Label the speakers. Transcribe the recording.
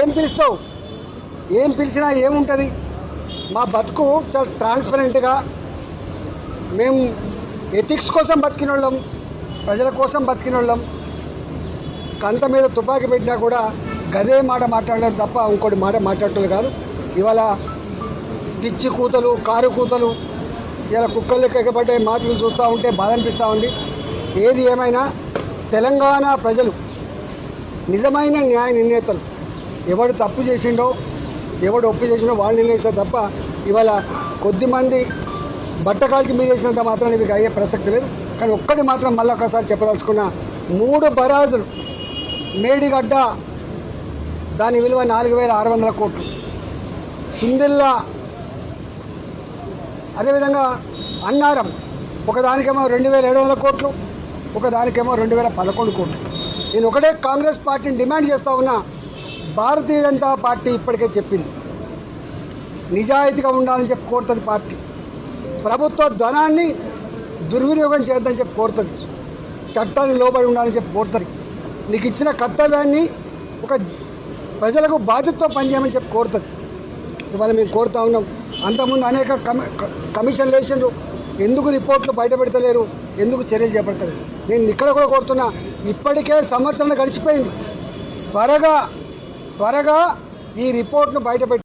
Speaker 1: ఏం పిలుస్తావు? ఏం పిలిచినా ఏముంటుంది? మా బతుకు చాలా ట్రాన్స్పరెంట్గా మేము ఎథిక్స్ కోసం బతికిన వాళ్ళం ప్రజల కోసం బతికిన వాళ్ళం కంట మీద తుపాకీ పెట్టినా కూడా గదే మాట మాట్లాడడం తప్ప ఇంకోటి మాట మాట్లాడటం కాదు. ఇవాళ పిచ్చి కూతలు కారు కూతలు ఇలా కుక్కలు ఎక్కబడ్డే ఎగబడ్డే మాటలు చూస్తూ ఉంటే బాధ అనిపిస్తూ ఉంది. ఏది ఏమైనా తెలంగాణ ప్రజలు నిజమైన న్యాయ నిర్ణేతలు. ఎవడు తప్పు చేసిండో ఎవడు ఒప్పు చేసిండో వాళ్ళు నిర్ణయిస్తారు తప్ప ఇవాళ కొద్దిమంది బట్ట కాల్చి మీద చేసినంత మాత్రం ఇవి అయ్యే ప్రసక్తి లేదు. కానీ ఒక్కటి మాత్రం మళ్ళీ ఒకసారి చెప్పదలుచుకున్న మూడు బరాజులు మేడిగడ్డ దాని విలువ నాలుగు వేల ఆరు వందల కోట్లు. సుందిల్లా అదేవిధంగా అన్నారం ఒకదానికేమో రెండు వేల ఏడు వందల కోట్లు ఒకదానికేమో రెండు వేల పదకొండు కోట్లు. నేను ఒకటే కాంగ్రెస్ పార్టీని డిమాండ్ చేస్తా ఉన్నా భారతీయ జనతా పార్టీ ఇప్పటికే చెప్పింది. నిజాయితీగా ఉండాలని చెప్పి కోరుతుంది పార్టీ. ప్రభుత్వ ధనాన్ని దుర్వినియోగం చేద్దని చెప్పి కోరుతుంది. చట్టాన్ని లోబడి ఉండాలని చెప్పి కోరుతుంది. నీకు ఇచ్చిన కర్తవ్యాన్ని ఒక ప్రజలకు బాధ్యతతో పనిచేయమని చెప్పి కోరుతుంది. ఇవాళ మేము కోరుతా ఉన్నాం. అంతకుముందు అనేక కమి కమిషన్లు వేసిండ్రు. ఎందుకు రిపోర్ట్లు బయట పెడతలేరు? ఎందుకు చర్యలు చేపడతలేరు నేను ఇక్కడ కూడా కోరుతున్నా ఇప్పటికే సంవత్సరం గడిచిపోయింది. త్వరగా త్వరగా ఈ రిపోర్ట్ను బయట